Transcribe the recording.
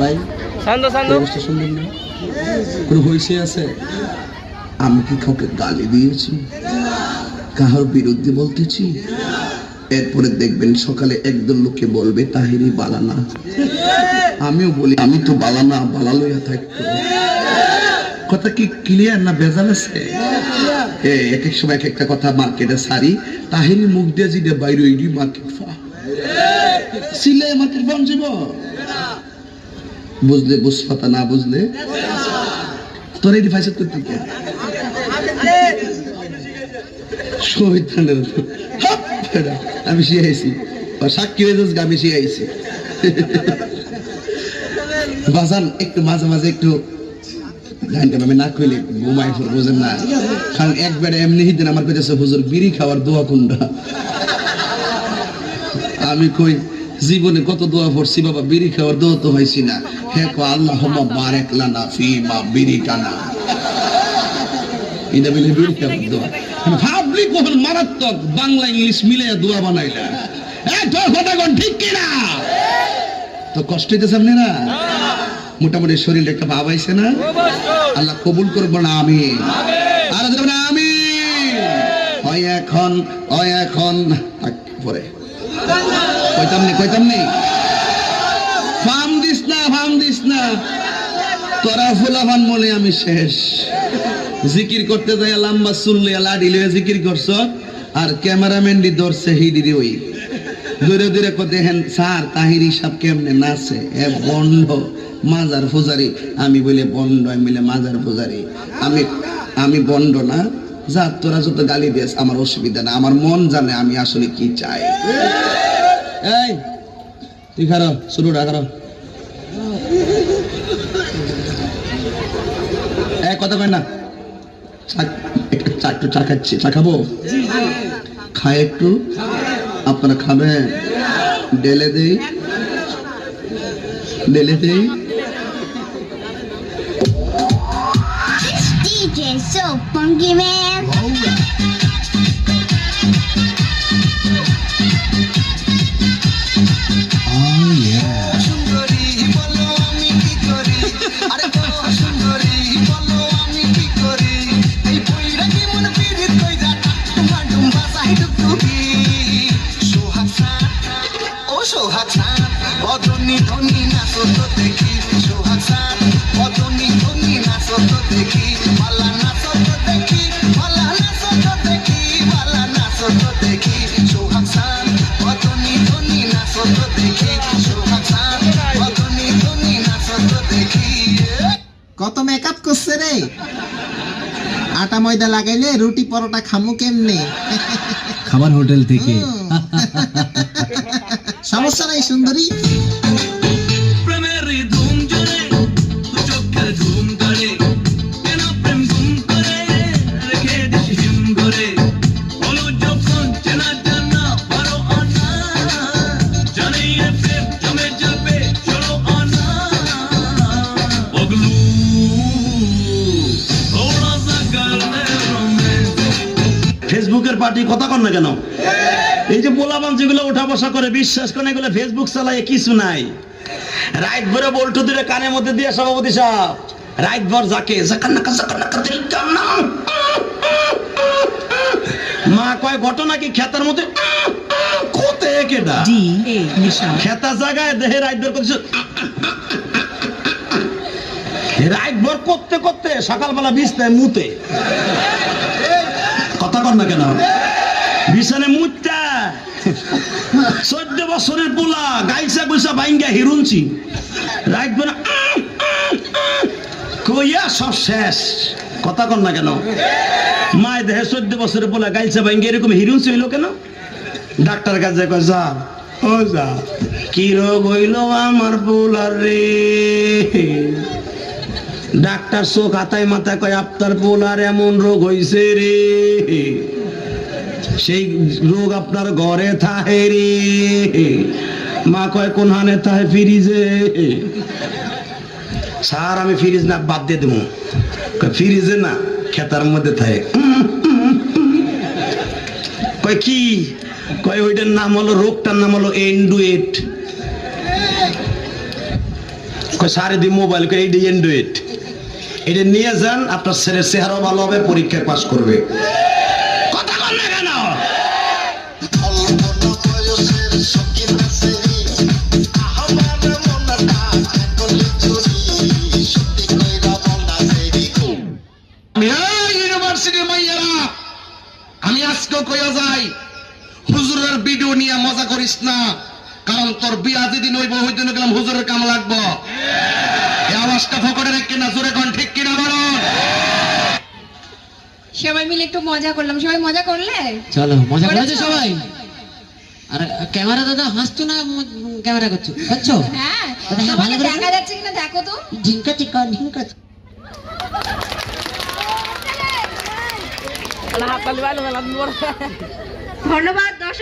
ভাই শান্ত শান্ত না কোনো হয়েছে আছে? আমি কি কাউকে গালি দিয়েছি? কাহার বিরুদ্ধে বলতেছি? এরপরে দেখবেন সকালে একদল লোকে বলবে তাহিরি বালানা আমিও বলি আমি তো বালানা বালা লইয়া থাকতো কথা কি ক্লিয়ার না বেজাল আছে? এক এক সময় এক একটা কথা মার্কেটে সারি তাহিরি মুখ দিয়ে জিদে বাইরে মার্কেট ফা সিলে মার্কেট যাব বুঝলে, বুঝপাতা না বুঝলে? তোর এই ডিভাইসের তো ঠিক শহীদানের আমি শিখাইছি সাক্ষী হয়ে যাস আমি শিখাইছি বাজান, একটু মাঝে মাঝে একটু গানটা আমি না ঘুমাই না? কারণ একবারে এমনি দিন আমার কাছে হুজুর, বিড়ি খাওয়ার দোয়া কুন্ডা আমি কই, জীবনে কত দোয়া পড়ছি, বাবা, বিড়ি খাওয়ার দোয়া তো হয়েছি না। মারাত্মক বাংলা ইংলিশ মিলে দোয়া বানাইলা। ঠিক কিনা? তো কষ্ট হইতেছে মোটামুটি শরীরে একটা ভাব আইছে না? আল্লাহ কবুল করব না আমি আর আমি এখন এখন। পরে। কইতাম নি, কইতাম দিস না। তোরা ফুলাফান মনে আমি শেষ। জিকির করতে যাই লম্বা চুল্লে লাডি লয়ে জিকির করছ, আর ক্যামেরাম্যান দি ধরছে হিডিরি ওই। দূরে দূরে কো দেখেন স্যার, তাহিরি সব কেমনে নাচে এ বন্ড মাজার ফুজারি আমি বলে বন্ড আমি বলে, মাজার ফুজারি আমি আমি বন্ড না। যা, তোরা যত গালি দিস আমার অসুবিধা না। আমার মন জানে আমি আসলে কি চাই। এই, তুই খারো শুরু খারো। কথা কয় না। একটু চা একটু চা খাচ্ছি। চা খাব? খায় একটু। আপনারা খাবেন। ডেলে দিই। ডেলে দিই। DJ so funky man. সুন্দরী কত মেকআপ করছে রে? আটা ময়দা লাগাইলে রুটি পরোটা খামু কেমনে? খাবার হোটেল থেকে। সমস্যা নাই সুন্দরী। পার্টি কথা কর না কেন? এই যে পোলাবান যেগুলো উঠা বসা করে বিশ্বাস করে এগুলো ফেসবুক চালায় কিছু নাই। রাইট ভরে বল্টু দিলে কানের মধ্যে দিয়ে সভাপতি সাহেব রাইট ভর যাকে। মা কয় ঘটনা কি খেতার মধ্যে? কোতে কেডা? খেতা জায়গায় দেহে রাইট ভর করছে। রাইট ভর করতে করতে সকালবেলা বিছনায় মুতে। কথা কর না কেন? বিছানে মুচটা চোদ্দ বছরের পোলা গাইসা গুইসা বাইঙ্গা হিরুনছি রাইট বেলা কইয়া সব শেষ। কথা কর না কেন? মায় দেহে চোদ্দ বছরের পোলা গাইসা বাইঙ্গা এরকম হিরুনছি হইল কেন? ডাক্তার কাছে কয়, যা, ও যা। কি রোগ হইল আমার পোলার রে? ডাক্তার চোখ হাতায় মাথায় কয় আপনার পোলার এমন রোগ হইছে রে। সেই রোগ আপনার ঘরে থাহে রে। মা কয় কোন হানে থাহে ফ্রিজে? স্যার আমি ফ্রিজ না বাদ দিয়ে দেবো। কয়, ফ্রিজে না খেতার মধ্যে থাকে কয় কি? কয় ওইটার নাম হলো রোগটার নাম হলো এন্ডুয়েট কই সারে দি মোবাইল কয় এই অ্যান্ড্রয়েড এটা নিয়ে যান, আপনার ছেলের চেহারা ভালো হবে, পরীক্ষায় পাস করবে। কথা কন কেন? আমি আজকেও কইয়া যাই, হুজুরের ভিডিও নিয়ে মজা করিস না, কারণ তোর বিয়া যেদিন হইব হইতে গেলাম হুজুরের কাম লাগবো। আওয়াজটা ফকরে রেখে না, জোরে কোন, ঠিক কিনা? সবাই মিলে একটু মজা করলাম। সবাই মজা করলে? চলো মজা করেছ? সবাই? আর ক্যামেরা দাদা হাসছো না ক্যামেরা করছ? হাসছো হ্যাঁ দাদা, হ্যাঁ, ভালো করে দেখা যাচ্ছে কিনা দেখো তো। ঝিঙ্কা চিকা ঝিঙ্কা ধন্যবাদ দর্শক।